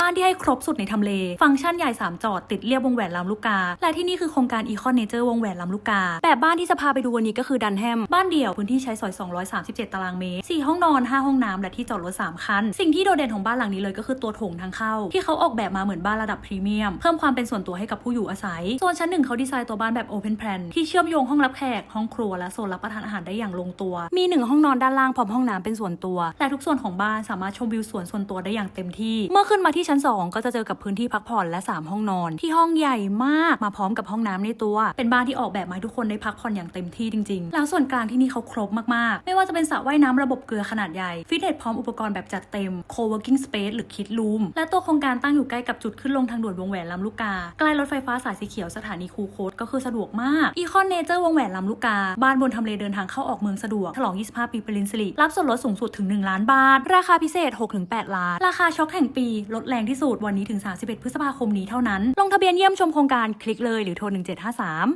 บ้านที่ให้ครบสุดในทำเล ฟังก์ชันใหญ่3จอดติดเรียบวงแหวนลำลูกกา และที่นี่คือโครงการ Econ Nature วงแหวนลำลูกกา แบบบ้านที่จะพาไปดูวันนี้ก็คือดันแฮม บ้านเดี่ยวพื้นที่ใช้สอย 237 ตารางเมตร 4 ห้องนอน 5 ห้องน้ำและที่จอดรถ 3 คัน สิ่งที่โดดเด่นของบ้านหลังนี้เลยก็คือตัวโถงทางเข้า ที่เขาออกแบบมาเหมือนบ้านระดับพรีเมียม เพิ่มความเป็นส่วนตัวให้กับผู้อยู่อาศัย โซนชั้นหนึ่งเขาดีไซน์ตัวบ้านแบบ Open Plan ที่เชื่อมโยงห้องรับแขก ห้องครัวและโซนรับประทานอาหารได้อย่างลงตัว มีหนึ่งห้องนอนด้านล่างพร้อมห้องน้ำเป็นส่วนตัว และทุกส่วนของบ้านสามารถชมวิวสวนส่วนตัวได้อย่างเต็มที่ เมื่อขึ้นมาที่ชั้น 2 ก็จะเจอกับพื้นที่พักผ่อนและ 3 ห้องนอน ที่ห้องใหญ่มากมาพร้อมกับห้องน้ำในตัว เป็นบ้านที่ออกแบบมาให้ทุกคนได้พักผ่อนอย่างเต็มที่จริงๆ แล้วส่วนกลางที่นี่เขาครบมากๆ ไม่ว่าจะเป็นสระว่ายน้ำระบบเกลือขนาดใหญ่ฟิตเนสพร้อมอุปกรณ์แบบจัดเต็ม co-working space หรือ kid room และตัวโครงการตั้งอยู่ใกล้กับจุดขึ้นลงทางด่วนวงแหวนลำลูกกาใกล้รถไฟฟ้าสายสีเขียวสถานีคูโคตก็คือสะดวกมากอีคอนเนเจอร์วงแหวนลำลูกกา บ้านบนทำเลเดินทางเข้าออกเมืองสะดวกฉลอง 25 ปีปรินสิริรับส่วนลดสูงสุดถึง 1 ล้านบาท ราคาพิเศษ 6-8 ล้าน ราคาช็อคแห่งปีลดแรงที่สุดวันนี้ถึง 31 พฤษภาคมนี้เท่านั้น ลงทะเบียนเยี่ยมชมโครงการคลิกเลยหรือโทร 1753